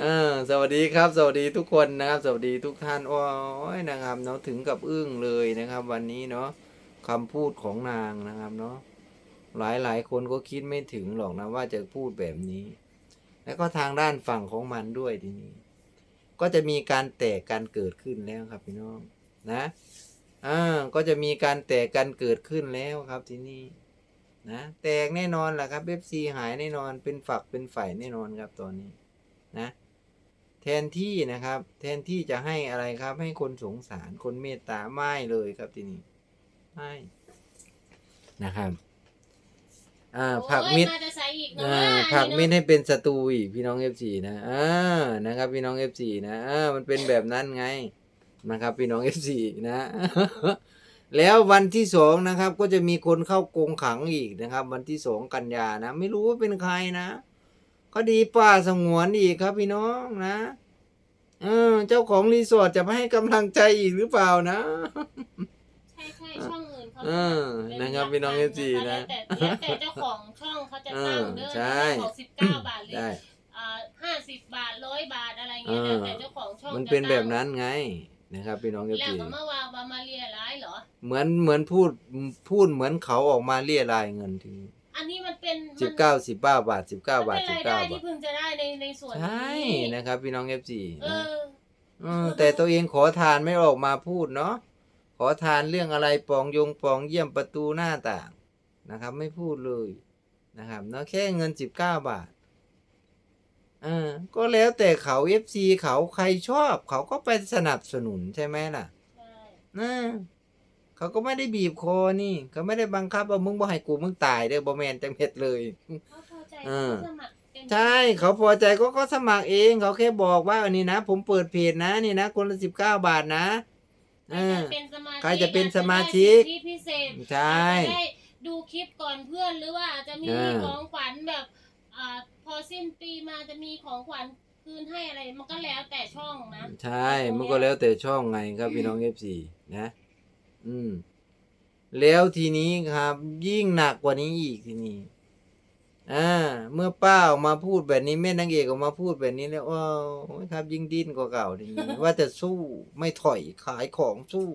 เออสวัสดีครับ สวัสดีทุกคนนะครับ สวัสดีทุกท่านโอ้ยนะครับเนาะถึงกับอึ้งเลยนะครับ วันนี้เนาะคำพูดของนางนะครับเนาะหลายหลายคนก็คิดไม่ถึงหรอกนะว่าจะพูดแบบนี้ แล้วก็ทางด้านฝั่งของมันด้วยทีนี้ ก็จะมีการแตกการเกิดขึ้นแล้วครับพี่น้องนะอ่าก็จะมีการแตกการเกิดขึ้นแล้วครับทีนี้นะแตกแน่นอนแหละครับเอฟซีหายแน่นอนเป็นฝักเป็นฝ่ายแน่นอนครับตอนนี้ นะแทนที่นะครับ แทนที่จะให้อะไรครับ ให้คนสงสารคนเมตตาไม่เลยครับทีนี้ไม่นะครับอ่าผักมิตรโอ้ยน่าจะใส่อีกเนาะอ่าอันนี้ผักมิตรเนาะให้เป็นศัตรูอีกพี่น้องเอฟซีนะอ่านะครับ พี่น้องเอฟซีนะอ่ามันเป็นแบบนั้นไงนะครับ พี่น้องเอฟซีนะแล้ววันที่สองนะครับ ก็จะมีคนเข้ากรงขังอีกนะครับ วันที่สองกันยานะ ไม่รู้ว่าเป็นใครนะ ก็ดีป่าสงวนอีกครับพี่น้องนะเออเจ้าของรีสอร์ทจะมาให้กำลังใจอีกหรือเปล่านะ ใช่ใช่ช่องอื่นเขาเออเป็นนะครับพี่น้องหลัก FC การนะแล้วแต่แล้วแต่เจ้าของช่องเขาจะตั้งเด้อเออใช่ของสิบเก้าบาทหรือได้อ่าห้าสิบบาทร้อยบาทอะไรเอเงี้ยอแล้วแต่เจ้าของช่องมันจะเป็นแบบตั้งนั้นไงนะครับพี่น้องเอฟแล้วซีก็มาวางว่ามาเรียร้ายเหรอ เหมือนเหมือนพูดพูดเหมือนเขาออกมาเรียรายเงินถึง อันนี้มันเป็นสิบเก้าสิบเก้าบาทสิบเก้ามันบาทเป็นสิบรายเก้าได้บาที่ทพึงจะได้ในในส่วนใช่นี้นะครับ พี่น้องเอฟซีเอนะอเออแต่ตัวเองขอทานไม่ออกมาพูดเนาะขอทานเรื่องอะไรปองยงปองเยี่ยมประตูหน้าต่างนะครับ ไม่พูดเลยนะครับเนาะแค่เงินสิบเก้าบาทเออก็แล้วแต่เขาเอฟซีเขาใครชอบ เขาก็ไปสนับสนุนใช่ไหมล่ะใช่ เออเขาก็ไม่ได้บีบคอนี่ เขาไม่ได้บังคับว่ามึงบ่ให้กูมึงตายเด้อบ่แมนจังเม็ดเลย เขาพอใจเออเขาสมัครเป็นใช่ เขาพอใจก็ก็สมัครเอง เขาแค่บอกว่าอันนี้นะ ผมเปิดเพจนะนี่นะ คนละสิบเก้าบาทนะเออ ใครจะเป็นสมาชิก อาจจะได้สิทธิพิเศษใช่ อาจจะได้ดูคลิปก่อนเพื่อนหรือว่าอาจจะมีเออ ของขวัญแบบอ่าพอสิ้นปีมาจะมีของขวัญคืนให้อะไรมันก็แล้วแต่ช่องนะ ใช่ มันก็แล้วแต่ช่องไงครับพี่น้องเอฟซีนะ อืม แล้วทีนี้ครับ ยิ่งหนักกว่านี้อีกทีนี้ อ่า เมื่อป้าออกมาพูดแบบนี้แม่นางเอกออกมาพูดแบบนี้แล้วว้าวครับ ยิ่งดิ้นกว่าเก่าทีนี้ว่าจะสู้ไม่ถอยขายของสู้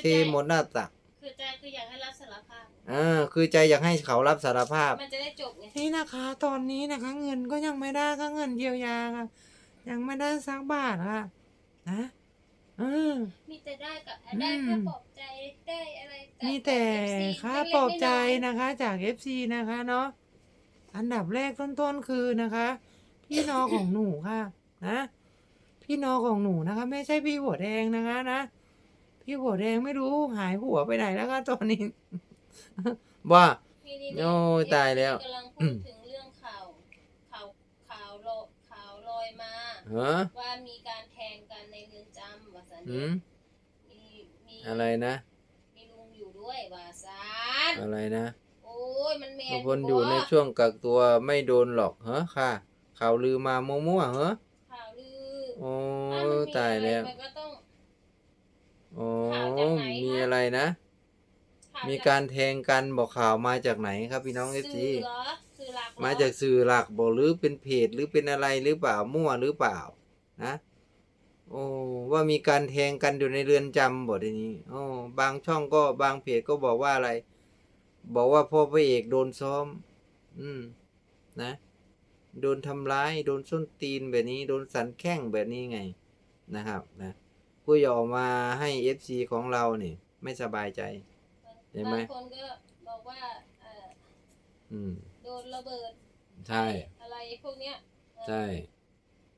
เทหมดหน้าตัก คือใจคืออยากให้รับสารภาพ อ่า คือใจอยากให้เขารับสารภาพ มันจะได้จบไงนี่นะคะ ตอนนี้นะคะ เงินก็ยังไม่ได้ค่ะเงินเยียวยาค่ะยังไม่ได้สักบาทค่ะนะ เออ มีแต่ได้กับอืมได้แค่ปลอบใจได้อะไรจาก มีแต่ FC ค่าเล็กๆปลอบใจน้อยๆนะคะจาก FC นะคะเนาะอันดับแรกต้นๆคือนะคะ พี่น้องของหนูค่ะนะพี่น้องของหนูนะคะ ไม่ใช่พี่หัวแดงนะคะนะพี่หัวแดงไม่รู้หายหัวไปไหนแล้วค่ะตอนนี้ ว่านี่นี่โอ้ยตายแล้ว กำลังพูดถึงเรื่องข่าวข่าวข่าวโลข่าวลอยมา ฮะว่ามีการแทงกันในเรือนจำว่าสัน หืมมีมีอะไรนะมีลุงอยู่ด้วยว่าซานอะไรนะโอ้ยมันแมบางนคนอยู่ในช่วงกักตัวไม่โดนหรอกเหรอค่ะ ข่าวลือมามั่วๆเหรอข่าวลือโอ้อะมันมีตายอะไรแล้วมันก็ต้องโอ้ข่าวจากไหนมีคะอะไรนะข่าวมีการแทงกันบอกข่าวมาจากไหนครับพี่น้องเอฟซีสื่อเหรอสื่อหลักเหรอมาจากสื่อหลักบอกหรือเป็นเพจหรือเป็นอะไรหรือเปล่ามั่วหรือเปล่านะ โอ้ว่ามีการแทงกันอยู่ในเรือนจำบอกทีนี้โอ้บางช่องก็บางเพจก็บอกว่าอะไร บอกว่าพ่อพระเอกโดนซ้อม อืม นะ โดนทำร้าย โดนส้นตีนแบบนี้ โดนสันแข้งแบบนี้ไง นะครับนะผู้อย่าออกมาให้เอฟซีของเราเนี่ยไม่สบายใจ เห็นไหม บางคนก็บอกว่าเอ่ออืม โดนระเบิดใช่ อะไรพวกเนี้ยเออใช่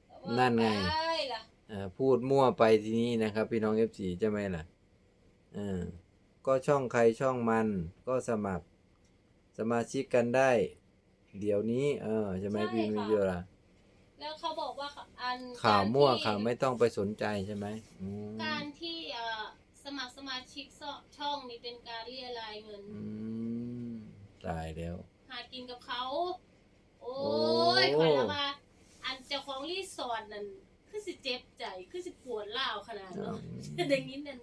แต่ว่านั่นไงได้ล่ะเอ่อ พูดมั่วไปทีนี้นะครับ พี่น้องเอฟซีใช่ไหมล่ะเออก็ช่องใครช่องมันก็สมัครสมาชิกกันได้ เดี๋ยวนี้ เออใช่ไหมพี่มิเยอะล่ะแล้วเขาบอกว่าอันข่าวมั่วกรที่ข่าวไม่ต้องไปสนใจใช่ไหมอืมการที่เอ่อสมัครสมาชิกช่องนี่เป็นการเรียรายเงินอืมตายแล้ว หากินกับเขา โอ้โอ้ยขวัญละว่าอันเจ้าของรีสอร์ทนั่นคือ สิเจ็บใจ คือสิปวดเล่าวขนาดอืเนาะมดังนี้นั่น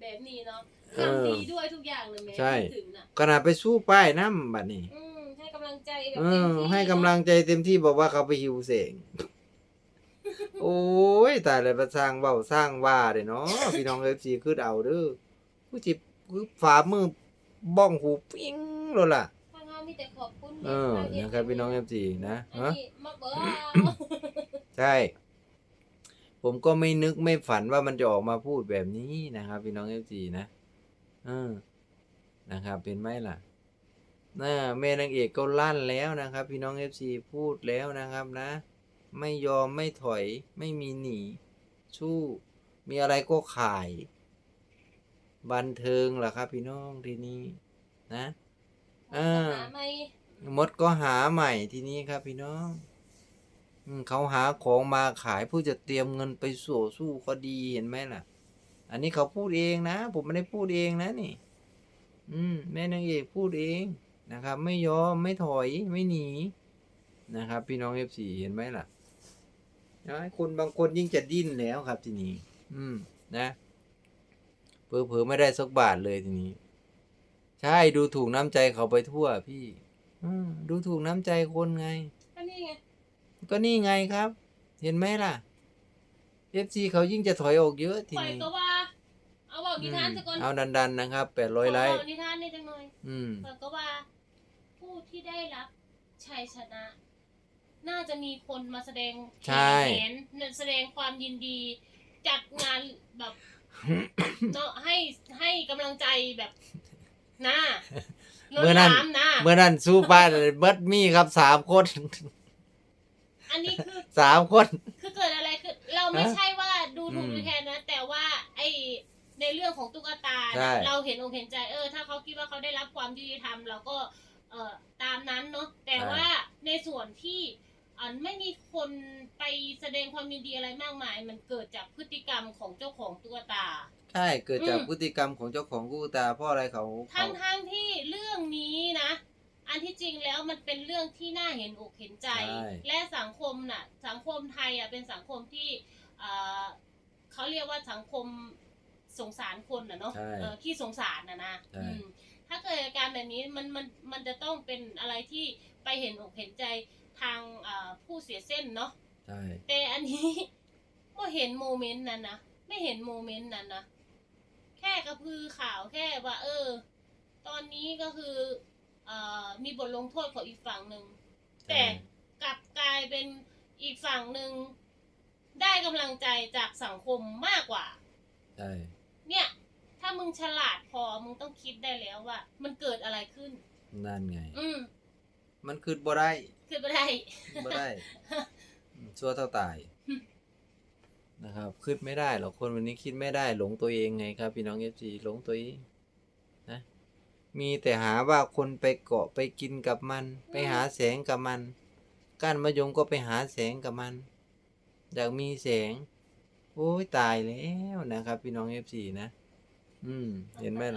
แบบนี้เนาะเออทำดีด้วยทุกอย่างเลยแม่ใช่ ถึงน่ะ ขนาดไปสู้ป้ายน้ำบัดนี้อืมให้กำลังใจแบบเอเต็มอ ที่ให้กำลังใจเต็มที่บอกว่าเขาไปหิวเสงโอ้ยตายเลยมาสร้างเว้าสร้างว่าเด้เนาะพี่น้อง FC คือเอาเด้อผู้จิคือฝ่ามือบ้องหูปิ้งโลดล่ะ ทางเรามีแต่ขอบคุณเออนะครับพี่น้อง FC นะอันฮะนี้มาเบอร์ใช่ ผมก็ไม่นึกไม่ฝันว่ามันจะออกมาพูดแบบนี้นะครับพี่น้อง FC นะเออนะครับเป็นไหมล่ะน่าแม่นางเอกก็ลั่นแล้วนะครับ พี่น้อง FC พูดแล้วนะครับนะ ไม่ยอมไม่ถอย ไม่มีหนี สู้มีอะไรก็ขาย บันเทิงล่ะครับ พี่น้องทีนี้นะอ่าหาไม่มดก็หาใหม่ทีนี้ครับพี่น้องอืม เขาหาของมาขายเพื่อจะเตรียมเงินไปสู่สู้คดีเห็นไหมล่ะ อันนี้เขาพูดเองนะ ผมไม่ได้พูดเองนะนี่ อืม แม่นางเอกพูดเองนะครับ ไม่ยอมไม่ถอยไม่หนีนะครับ พี่น้องเอฟซีเห็นไหมล่ะนะคนบางคนยิ่งจะดิ้นแล้วครับทีนี้ อืม นะเผลอๆไม่ได้สักบาทเลยทีนี้ ใช่ดูถูกน้ำใจเขาไปทั่วพี่ อืมดูถูกน้ำใจคนไงก็นี่ไง ก็นี่ไงครับ เห็นไหมล่ะเอฟซีเขายิ่งจะถอยออกเยอะทีปล่อยนี้ก็ว่า เอาบอกนิทานสักคนเอาดันๆนะครับแปดร้อยไลขค์บอกนิทานนี่จังหน่อยอืมปล่อยก็ว่า ผู้ที่ได้รับชัยชนะ น่าจะมีคนมาแสดงใช่เห็นแสดงความยินดี จัดงานแบบ เนาะให้ให้กำลังใจแบบนะล้นเมื่อหนั้นลามนะเมื่อนั้นสู้บ้านเบิดมีครับสามคน อันนี้คือ สามคน คือเกิดอะไรคือเราไม่ฮะใช่ว่าดูถูกอืมดูแคลนนะ แต่ว่าไอในเรื่องของตุ๊กตาใช่น่ะเราเห็นอกเห็นใจเออ ถ้าเขาคิดว่าเขาได้รับความยุติธรรมเราก็เอ่อตามนั้นเนาะแต่ว่าในส่วนที่อันไม่มีคนไปแสดงความยินดีอะไรมากมาย มันเกิดจากพฤติกรรมของเจ้าของตุ๊กตา ใช่เกิดจากอืม พฤติกรรมของเจ้าของกู้ตาเพราะอะไรเขาเขาทั้งทั้งที่เรื่องนี้นะอัน ที่จริงแล้วมันเป็นเรื่องที่น่าเห็นอกเห็นใจ ใช่ และสังคมน่ะ สังคมไทยอะเป็นสังคมที่เอ่อเขาเรียกว่าสังคมสงสารคนน่ะเนาะใช่เออที่สงสารน่ะนะใช่ อืมถ้าเกิดเหตุการณ์แบบนี้มันมันมันจะต้องเป็นอะไรที่ไปเห็นอกเห็นใจทางเอ่อผู้เสียเส้นเนาะ ใช่ แต่อันนี้ ก็เห็นโมเมนต์นั้นนะไม่เห็นโมเมนต์นั้นนะแค่กระพือข่าวแค่ว่า เออ ตอนนี้ก็คือเอ่อ มีบทลงโทษของอีกฝั่งหนึ่ง แต่ใช่กลับกลายเป็นอีกฝั่งหนึ่งได้กำลังใจจากสังคมมากกว่า ใช่ เนี่ย ถ้ามึงฉลาดพอมึงต้องคิดได้แล้วว่า มันเกิดอะไรขึ้น นั่นไง อืมมันคือบ่ได้คือไม่ได้บ่ได้อืมชั่วเท่าตายนะครับคิดไม่ได้หรอกคนวันนี้คิดไม่ได้หลงตัวเองไงครับ พี่น้องเอฟซีหลงตัวเองนะ มีแต่หาว่าคนไปเกาะไปกินกับมัน ไปหาแสงกับมัน ก้านมะยมก็ไปหาแสงกับมัน อยากมีแสง โอ้ยตายแล้วนะครับ พี่น้องเอฟซีนะ อืม เห็นไหมล่ะ